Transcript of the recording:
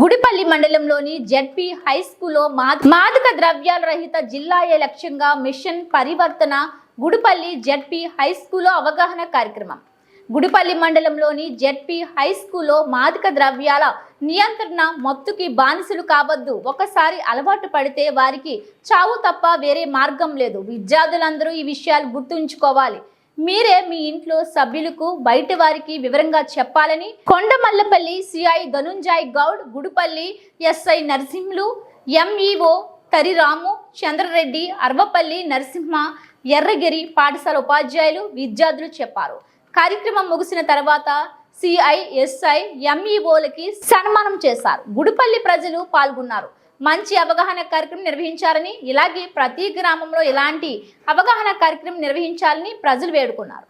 గుడిపల్లి మండలంలోని ZP high స్కూల్లో మాదక ద్రవ్యాల రహిత జిల్లాయే లక్ష్యంగా మిషన్ పరివర్తన గుడిపల్లి జెడ్పీ హై స్కూల్లో అవగాహన కార్యక్రమం. గుడిపల్లి మండలంలోని జెడ్పీ హై స్కూల్లో మాదక ద్రవ్యాల నియంత్రణ మత్తుకి బానిసలు కావద్దు. ఒకసారి అలవాటు పడితే వారికి చావు తప్ప వేరే మార్గం లేదు. విద్యార్థులందరూ ఈ విషయాలు గుర్తుంచుకోవాలి. మీరే మీ ఇంట్లో సభ్యులకు బయట వారికి వివరంగా చెప్పాలని Kondamallapalli CI Dhanunjay Goud Gudipalli SI Narasimhulu MEO Tariramu Chandrareddy Arvapalli Narasimha Erragiri పాఠశాల ఉపాధ్యాయులు విద్యార్థులు చెప్పారు. కార్యక్రమం ముగిసిన తర్వాత సిఐ ఎస్ఐ ఎంఈఓలకి సన్మానం చేశారు. గుడిపల్లి ప్రజలు పాల్గొన్నారు. మంచి అవగాహన కార్యక్రమం నిర్వహించారని ఇలాగే ప్రతి గ్రామంలో ఇలాంటి అవగాహన కార్యక్రమం నిర్వహించాలని ప్రజలు వేడుకున్నారు.